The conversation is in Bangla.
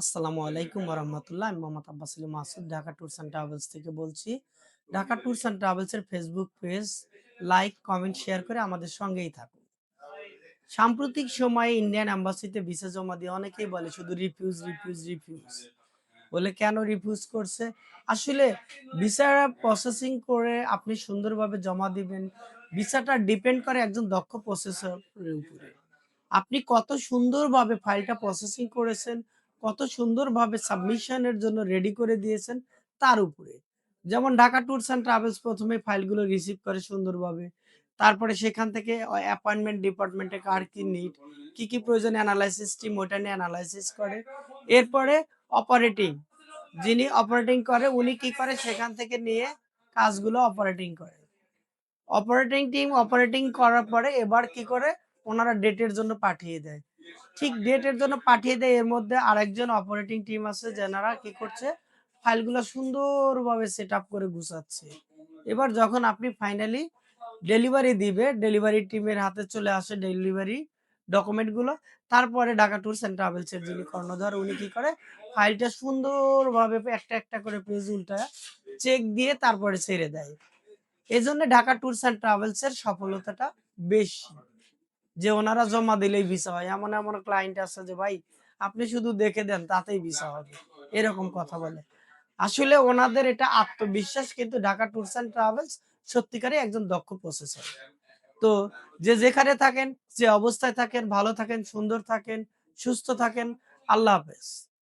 আসসালামু আলাইকুম রহমতুল্লাহ আমি Mohammad Abbas Ali Masud Dhaka tours and travels থেকে বলছি। ঢাকা ট্যুরস অ্যান্ড ট্রাভেলস এর Facebook page like comment share করে আমাদের সঙ্গেই থাকুন। সাম্প্রতিক সময়ে ইন্ডিয়ান অ্যাম্বাসিতে ভিসা জমা দিয়ে অনেকেই বলে শুধু রিফিউজ রিফিউজ রিফিউজ বলে কেন রিফিউজ করছে? আসলে ভিসা প্রসেসিং করে আপনি সুন্দরভাবে জমা দিবেন। ভিসাটা ডিপেন্ড করে একজন দক্ষ প্রসেসরের উপরে। আপনি কত সুন্দরভাবে ফাইলটা প্রসেসিং করেছেন, কত সুন্দরভাবে সাবমিশনের জন্য রেডি করে দিয়েছেন তার উপরে। যেমন ঢাকা ট্যুরস অ্যান্ড ট্রাভেলস প্রথমে ফাইলগুলো রিসিভ করে সুন্দরভাবে। তারপরে সেখান থেকে অ্যাপয়েন্টমেন্ট ডিপার্টমেন্টে কার কি নিড, কি, কি প্রয়োজন অ্যানালাইসিস টিম ওটা নিয়ে এনালাইসিস করে। এরপরে অপারেটিং যিনি অপারেটিং করে উনি কি করে সেখান থেকে নিয়ে কাজগুলো অপারেটিং করে। অপারেটিং টিম অপারেটিং করার পরে এবার কি করে ওনারা ডেটের জন্য পাঠিয়ে দেয়। ঠিক ডেটের জন্য পাঠিয়ে দেয় এর মধ্যে আরেকজন অপারেটিং টিম আছে যেনারা কি করছে ফাইলগুলো সুন্দরভাবে সেটআপ করে গুছাচ্ছে। এবার যখন আপনি ফাইনালি ডেলিভারি দিবে, ডেলিভারি টিমের হাতে চলে আসে ডেলিভারি ডকুমেন্টগুলো। তারপরে ঢাকা ট্যুরস অ্যান্ড ট্রাভেলস এর যিনি কর্ণধার উনি কি করে ফাইলটা সুন্দরভাবে একটা, একটা করে পেজ উল্টায় চেক দিয়ে তারপরে ছেড়ে দেয়। এজন্য ঢাকা ট্যুরস অ্যান্ড ট্রাভেলস এর সফলতাটা বেশি। যে ওনারা জমা দিলেই ভিসা হয়। এমন, এমন ক্লায়েন্ট আছে যে ভাই আপনি শুধু দেখে দেন তাতেই ভিসা হবে। এরকম কথা বলে। আসলে ওনাদের এটা আত্মবিশ্বাস কিন্তু ঢাকা ট্যুরস অ্যান্ড ট্রাভেলস সত্যিকারই একজন দক্ষ প্রসেসর। তো যে যেখানে থাকেন, যে অবস্থায় থাকেন, ভালো থাকেন, সুন্দর থাকেন, সুস্থ থাকেন। আল্লাহ হাফেজ।